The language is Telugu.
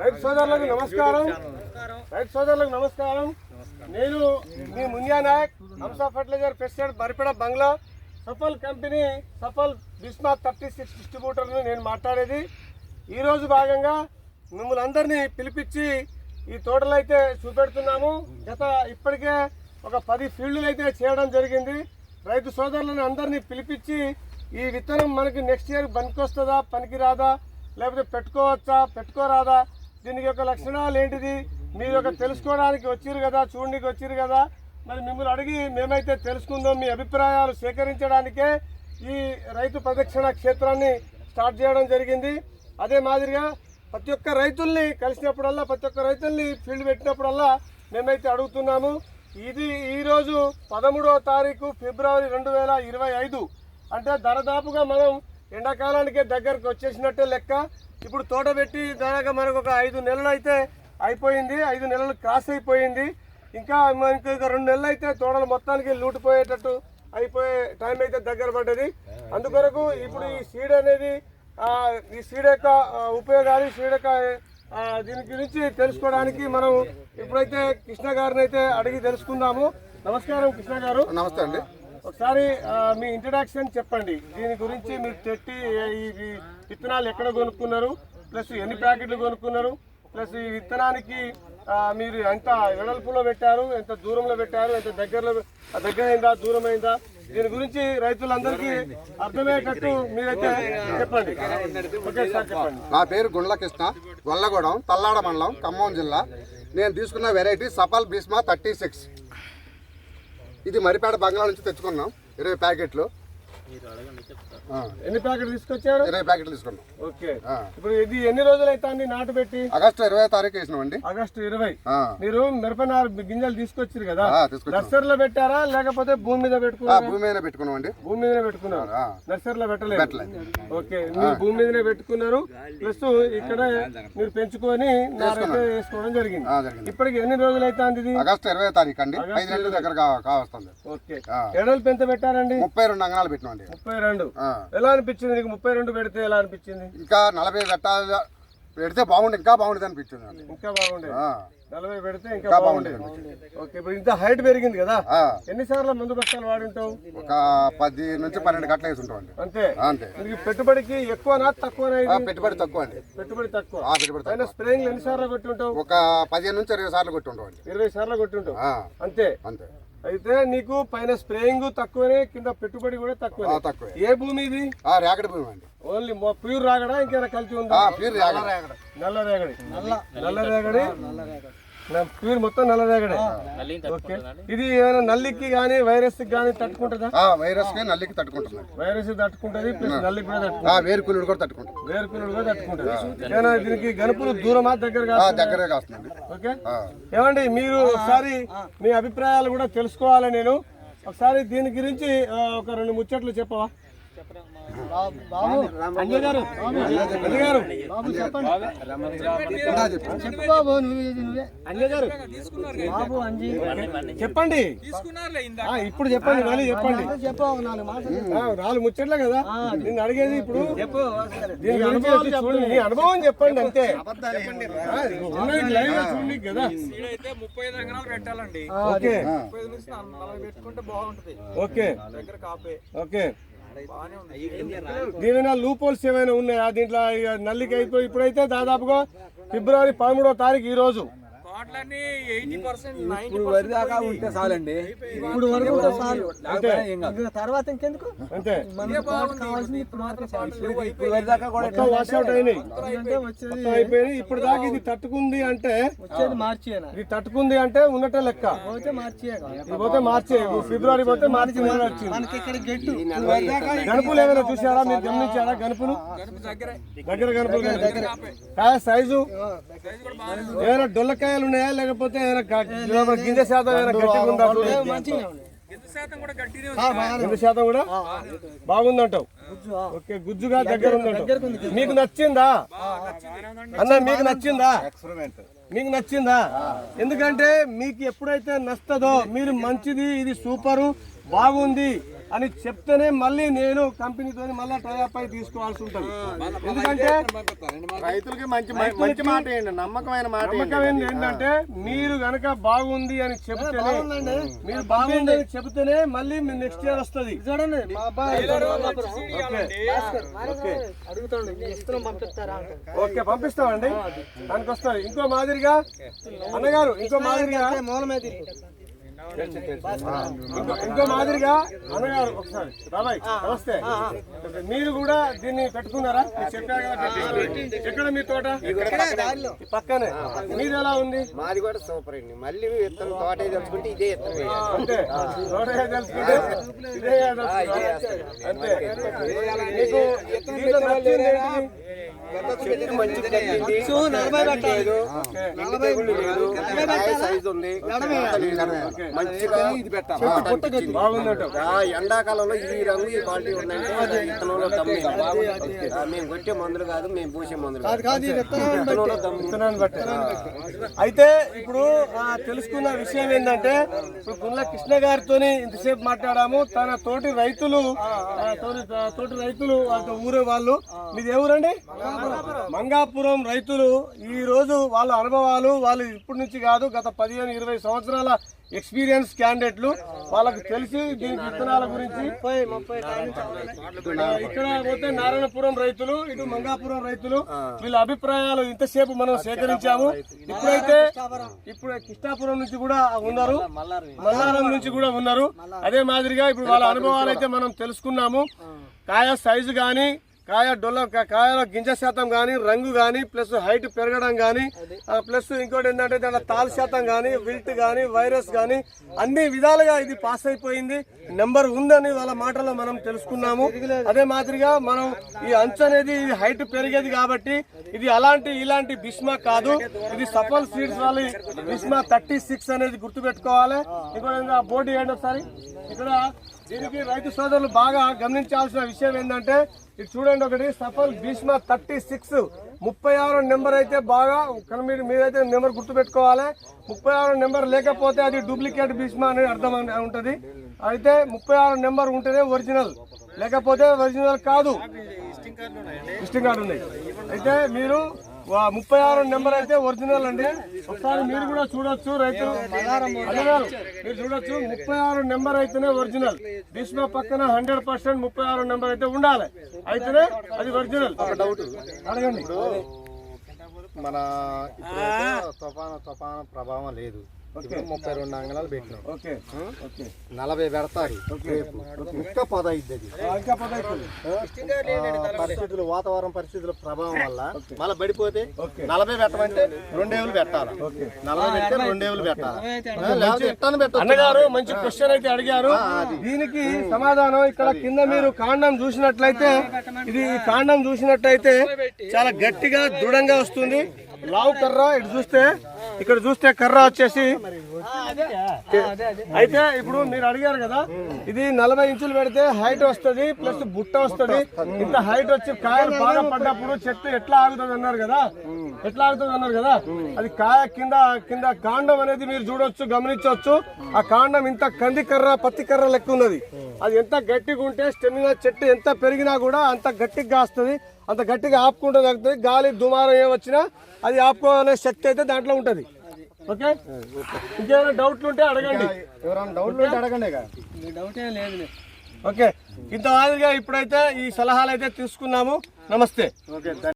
రైతు సోదరులకు నమస్కారం. రైతు సోదరులకు నమస్కారం. నేను మీ Munya Nayak Hamsa fertilizer pesticide Baripeda Bangla Safal company Safal Bhishma thirty six డిస్ట్రిబ్యూటర్ని నేను మాట్లాడేది. ఈరోజు భాగంగా మిమ్మల్ని అందరినీ పిలిపించి ఈ తోటలు అయితే చూపెడుతున్నాము. గత ఇప్పటికే ఒక పది ఫీల్డ్లు అయితే చేయడం జరిగింది. రైతు సోదరులను అందరినీ పిలిపించి ఈ విత్తనం మనకి నెక్స్ట్ ఇయర్ పనికొస్తుందా పనికి రాదా లేకపోతే పెట్టుకోవచ్చా పెట్టుకోరాదా దీనికి యొక్క లక్షణాలు ఏంటిది? మీరు యొక్క తెలుసుకోవడానికి వచ్చిరు కదా చూడడానికి వచ్చిరు కదా. మరి మిమ్మల్ని అడిగి మేమైతే తెలుసుకుందాం మీ అభిప్రాయాలు సేకరించడానికే ఈ రైతు ప్రదక్షిణ క్షేత్రాన్ని స్టార్ట్ చేయడం జరిగింది. అదే మాదిరిగా ప్రతి ఒక్క రైతుల్ని కలిసినప్పుడల్లా ప్రతి ఒక్క రైతుల్ని ఫీల్డ్ పెట్టినప్పుడల్లా మేమైతే అడుగుతున్నాము. ఇది ఈరోజు పదమూడవ తారీఖు ఫిబ్రవరి రెండు వేల ఇరవై ఐదు. అంటే దరదాపుగా మనం ఎండాకాలానికే దగ్గరకు వచ్చేసినట్టే లెక్క. ఇప్పుడు తోట పెట్టి దాదాపు మనకు ఒక ఐదు నెలలు అయితే అయిపోయింది. ఐదు నెలలు క్రాస్ అయిపోయింది. ఇంకా మనకి ఇంకా రెండు నెలలు అయితే తోటలు మొత్తానికి లూటిపోయేటట్టు అయిపోయే టైం అయితే దగ్గర పడ్డది. అందుకొరకు ఇప్పుడు ఈ సీడ్ అనేది ఈ సీడ్ యొక్క ఉపయోగాలు సీడ్ యొక్క దీని గురించి తెలుసుకోవడానికి మనం ఇప్పుడైతే కృష్ణ గారిని అయితే అడిగి తెలుసుకుందాము. నమస్కారం కృష్ణ గారు. నమస్తే అండి. ఒకసారి మీ ఇంట్రడక్షన్ చెప్పండి. దీని గురించి మీరు తెట్టి ఈ విత్తనాలు ఎక్కడ కొనుక్కున్నారు? ప్లస్ ఎన్ని ప్యాకెట్లు కొనుక్కున్నారు? ప్లస్ ఈ విత్తనానికి మీరు ఎంత వెడల్పులో పెట్టారు? ఎంత దూరంలో పెట్టారు? ఎంత దగ్గరలో దగ్గరైందా? దూరమైందా? దీని గురించి రైతులందరికీ అర్థమయ్యేటట్టు మీరైతే చెప్పండి. ఓకే సార్ చెప్పండి. నా పేరు గుండ్ల కృష్ణ గొల్లగూడెం తల్లాడ మండలం ఖమ్మం జిల్లా. నేను తీసుకున్న variety Safal Bhishma thirty six. ఇది మరిపేట బంగ్లా నుంచి తెచ్చుకున్నాం. ఇరవై ప్యాకెట్లు. ఎన్ని ప్యాకెట్లు తీసుకొచ్చారు? ఇరవై ప్యాకెట్లు తీసుకున్నాం. ఓకే. ఆ. ఇప్పుడు ఇది ఎన్ని రోజులు అవుతుంది నాటు పెట్టి? ఆగస్టు ఇరవై తారీఖు వేసినామండి. ఆగస్టు ఇరవై. ఆ, మీరు మిరపనారు గింజలు తీసుకొచ్చారు కదా? నర్సరీలో పెట్టారా? లేకపోతే భూమి మీద ఆ, పెట్టుకున్నారా భూమి మీద పెట్టుకున్నామండి. భూమి మీదనే పెట్టుకున్నారు. ఆ, నర్సరీలో పెట్టలేదు. ఓకే. మీరు భూమి మీదనే పెట్టుకున్నారు. ప్లస్ ఇక్కడ మీరు పెంచుకొని నారైతే వేసుకోవడం జరిగింది. ఆ, జరిగింది. ఇప్పటికి ఎన్ని రోజులు అవుతుంది ఇది? ఆగస్టు ఇరవై తారీఖు అండి. ఐదు నెలల దగ్గర కావస్తుంది. ఓకే. ఆ. ఎడలు పెంత పెట్టారండి? ముప్పై రెండు అంగనాలు పెట్టినామండి ముప్పై రెండు. ఎలా అనిపించింది నీకు? ముప్పై రెండు పెడితే ఎలా అనిపించింది? ఇంకా నలభై పెట్టాలి పెడితే బాగుండు ఇంకా బాగుండేది అనిపించింది అండి. ఇంకా బాగుండేది. ఆ, నలభై పెడితే ఇంకా బాగుండేది. ఓకే ఇప్పుడు ఇంత హైట్ పెరిగింది కదా. ఎన్నిసార్లు మందు బస్తాలు వాడింటావు? ఒక పది నుంచి పన్నెండు గంటలు వేసి ఉంటామండి అంతే? అంతే. మీకు పెట్టుబడికి ఎక్కువనా తక్కువనా ఇది? పెట్టుబడి తక్కువ అండి. పెట్టుబడి తక్కువ. పెట్టుబడి అయినా తక్కువ. స్ప్రేయింగ్ ఎన్ని సార్లు కొట్టి ఉంటావు ఒక పదిహేను నుంచి ఇరవై సార్లు కొట్టి ఉంటామండి ఇరవై సార్లు కొట్టి ఉంటావు ఆ, అంతే. అంతే. అయితే నీకు పైన స్ప్రేయింగ్ తక్కువనే కింద పెట్టుబడి కూడా ఆ, తక్కువనే తక్కువే. ఏ భూమి ఇది? ఆ, రేగడి భూమి అండి. ఓన్లీ ప్యూర్ రాగడా ఇంకేమైనా కలిసి ఉందా? ఆ, ప్యూర్ రేగడి. నల్ల రేగడి. నల్ల రేగడి. నా- ప్యూర్ మొత్తం నల్ల రేగడి ఓకే. ఇది ఏమైనా నల్లికి కానీ వైరస్కి కానీ తట్టుకుంటుందా? ఆ, వైరస్కి నల్లికి తట్టుకుంటుంది. వైరస్ తట్టుకుంటది ప్లస్ నల్లికి కూడా తట్టుకుంటుంది. ఆ, వేరుకులుడు కూడా తట్టుకుంటుంది. వేరుకులు కూడా తట్టుకుంటుంది. ఏమైనా దీనికి గనుపులు దూరమా దగ్గర దగ్గరే కాస్తుందండి. ఓకే. ఏమండి మీరు ఒకసారి మీ అభిప్రాయాలు కూడా తెలుసుకోవాలి నేను? ఒకసారి దీని గురించి ఒక రెండు ముచ్చట్లు చెప్పవా? అంజయ్ గారు అంజయ్ గారు అంజయ్ గారు చెప్పండి. ఆ, ఇప్పుడు చెప్పండి మళ్ళీ చెప్పండి. ఆ, నాలుగు ముచ్చట్లే కదా. నేను అడిగేది ఇప్పుడు. చూడండి అనుభవం చెప్పండి అంతే. చూడండి కదా. అయితే ముప్పై ఐదు ఎకరాలు పెట్టాలండి. ఓకే. పెట్టుకుంటే బాగుంటది. ఓకే. దగ్గర కాపే. ఓకే. బాగానే ఉంది దీనిలో లూప్ హోల్స్ ఏమైనా ఉన్నాయా? దీంట్లో నల్లికి అయిపోయి ఇప్పుడైతే దాదాపుగా ఫిబ్రవరి పదమూడవ తారీఖు ఈ వరి దాకా ఉంటే చాలండి ఇప్పుడు వరకు ఉంటే చాలు అంతే. ఇంకా తర్వాత ఇంకెందుకు? అంతే. కావాల్సింది ఇప్పుడు మాత్రం ఇప్పుడు వరి దాకా కూడా మొత్తం వాష్ అవుట్ అయినాయి. అంటే వచ్చేది మొత్తం అయిపోయినాయి ఇప్పుడు దాకా ఇది తట్టుకుంది అంటే వచ్చేది మార్చి ఇది తట్టుకుంది అంటే ఉన్నట్టే లెక్క. పోతే మార్చి ఇది పోతే మార్చి. ఫిబ్రవరి పోతే మార్చి మనకి ఇక్కడ గెట్టు? గనుపులు ఏమైనా చూసారా మీరు గమనించారా గనుపులు? దగ్గరే. దగ్గర గనుపులు దగ్గర కాయ సైజు ఏమైనా డొల్లకాయలు ఉన్నాయా? లేకపోతే గింజ శాతం ఏమైనా గట్టిగా ఉందా? చూడండి. ఎంత శాతం కూడా గట్టినే ఉంది గింజ శాతం కూడా బాగుందంటావు. ఓకే గుజ్జుగా దగ్గర ఉందంటావు. మీకు నచ్చిందా? అన్న మీకు నచ్చిందా? మీకు నచ్చిందా? ఎందుకంటే మీకు ఎప్పుడైతే నచ్చదో మీరు మంచిది ఇది సూపరు బాగుంది. అని చెప్తేనే మళ్ళీ నేను కంపెనీతో మళ్ళీ టైప్ అయి తీసుకోవాల్సి ఉంటుంది. ఎందుకంటే రైతులకి మంచి మంచి మాట ఏంటి నమ్మకమైన మాట ఏంటంటే మీరు గనక బాగుంది అని చెప్తేనే మీరు బాగుంది అని చెప్తేనే మళ్ళీ మీ నెక్స్ట్ ఇయర్ వస్తుంది. చూడండి. ఓకే పంపిస్తామండి. దానికి వస్తుంది ఇంకో మాదిరిగా అన్నగారు ఇంకో మాదిరిగా మూలమే ఇంకో మాదిరిగా అన్నగారు ఒకసారి. బాబాయ్ నమస్తే. మీరు కూడా దీన్ని పెట్టుకున్నారా? మీరు చెప్పారు కదా పెట్టి. ఎక్కడ మీ తోట? పక్కనే. మీది ఎలా ఉంది? మాది కూడా సూపర్ అండి. మళ్ళీ విత్తనం తోట తెలుసుకుంటే ఇదే వేయాలి. అంతే. తోట తెలుసుకుంటే ఇదే. అంతే. మీకు ఎండాకాలంలో ఈ రంగు ఈ క్వాలిటీ దమ్ము. ఆ, మేము కొట్టే మందులు కాదు మేము పూసే మందులు అయితే ఇప్పుడు ఆ, తెలుసుకున్న విషయం ఏంటంటే ఇప్పుడు గుండ్ల కృష్ణ గారితో ఇంతసేపు మాట్లాడాము. తన తోటి రైతులు తోటి తోటి రైతులు ఊరే వాళ్ళు. మీది ఏ ఊరండి? మంగాపురం. రైతులు ఈ రోజు వాళ్ళ అనుభవాలు వాళ్ళు ఇప్పటి నుంచి కాదు గత పదిహేను ఇరవై సంవత్సరాల ఎక్స్పీరియన్స్ క్యాండిడేట్లు వాళ్ళకి తెలిసి దీని విత్తనాల గురించి. ఇక్కడ పోతే నారాయణపురం రైతులు ఇటు మంగాపురం రైతులు వీళ్ళ అభిప్రాయాలు ఇంతసేపు మనం సేకరించాము. ఇప్పుడైతే ఇప్పుడు కృష్ణాపురం నుంచి కూడా ఉన్నారు. మల్లారం నుంచి. కూడా ఉన్నారు. అదే మాదిరిగా ఇప్పుడు వాళ్ళ అనుభవాలు అయితే మనం తెలుసుకున్నాము. కాయ సైజు కానీ కాయ డొల్ల కాయల గింజ శాతం కానీ రంగు కానీ ప్లస్ హైట్ పెరగడం కానీ ప్లస్ ఇంకోటి ఏంటంటే దాంట్లో తాల్ శాతం కానీ విల్ట్ కానీ వైరస్ కానీ అన్ని విధాలుగా ఇది పాస్ అయిపోయింది. నెంబర్ ఉందని వాళ్ళ మాటలో మనం తెలుసుకున్నాము. అదే మాదిరిగా మనం ఈ అంచు అనేది హైట్ పెరిగేది కాబట్టి ఇది అలాంటి ఇలాంటి బిస్మా కాదు. ఇది సఫల్ సీడ్స్ వాళ్ళ బిస్మా థర్టీ సిక్స్ అనేది గుర్తుపెట్టుకోవాలి. ఆ బోర్డు ఏంటి ఒకసారి? ఇక్కడ దీనికి రైతు సోదరులు బాగా గమనించాల్సిన విషయం ఏంటంటే ఇది చూడండి ఒకటి సఫల్ భీష్మ థర్టీ సిక్స్. ముప్పై ఆరు నెంబర్ అయితే బాగా కానీ మీరు మీరైతే నెంబర్ గుర్తుపెట్టుకోవాలి. ముప్పై ఆరు నెంబర్ లేకపోతే అది డూప్లికేట్ భీష్మ అనేది అర్థం ఉంటది. అయితే ముప్పై ఆరు నెంబర్ ఉంటేనే ఒరిజినల్. లేకపోతే ఒరిజినల్ కాదు. విజిటింగ్ కార్డు ఉంది అయితే మీరు ముప్పై ఆరు నెంబర్ అయితే ఒరిజినల్ అండి. ఒకసారి మీరు కూడా చూడొచ్చు రైతులు అన్నగారు మీరు చూడొచ్చు. ముప్పై ఆరు నెంబర్ అయితేనే ఒరిజినల్. భీష్మ పక్కన హండ్రెడ్ పర్సెంట్ ముప్పై ఆరు నెంబర్ అయితే ఉండాలి. అయితేనే అది ఒరిజినల్. డౌట్ అడగండి. మన తుఫాను తుఫాను ప్రభావం లేదు. ముప్పై రెండు పెట్టినాం. ఓకే. నలభై పెడతారు. రేపు. ఇంకా అది ఆ, పరిస్థితులు వాతావరణ పరిస్థితుల ప్రభావం వల్ల మళ్ళీ పడిపోతే. నలభై పెట్టమంటే రెండేవులు పెట్టాలి? నలభై పెడితే రెండేవులు పెట్టాలి? ఎట్టాను అన్నగారు మంచి క్వశ్చన్ అయితే అడిగారు. దీనికి సమాధానం ఇక్కడ కింద మీరు కాండం చూసినట్లయితే ఇది కాండం చూసినట్లయితే చాలా గట్టిగా దృఢంగా వస్తుంది. లావు కర్ర ఇటు చూస్తే ఇక్కడ చూస్తే కర్ర వచ్చేసి అయితే ఇప్పుడు మీరు అడిగారు కదా ఇది నలభై ఇంచులు పెడితే హైట్ వస్తది ప్లస్ బుట్ట వస్తది. ఇంత హైట్ వచ్చి కాయలు బాగా పడ్డప్పుడు చెట్టు ఎట్లా ఆగుతుంది అన్నారు కదా ఎట్లా ఆగుతుంది అన్నారు కదా? అది కాయ కింద కింద కాండం అనేది మీరు చూడొచ్చు గమనించవచ్చు. ఆ కాండం ఇంత కంది కర్ర పత్తి కర్ర లెక్క ఉన్నది. అది ఎంత గట్టిగా ఉంటే స్టెమినా చెట్టు ఎంత పెరిగినా కూడా అంత గట్టిగా కాస్తుంది. అంత గట్టిగా ఆపుకుంటూ తగ్గుతుంది. గాలి దుమారం ఏ వచ్చినా అది ఆపుకోవాలనే శక్తి అయితే దాంట్లో ఉంటది. ఓకే? ఇంకేమైనా డౌట్లు ఉంటే అడగండి. ఎవరైనా డౌట్లు ఉంటే అడగండి. డౌట్ ఏం లేదు ఓకే. ఇంత మాదిరిగా ఇప్పుడైతే ఈ సలహాలు అయితే తీసుకున్నాము. నమస్తే. ఓకే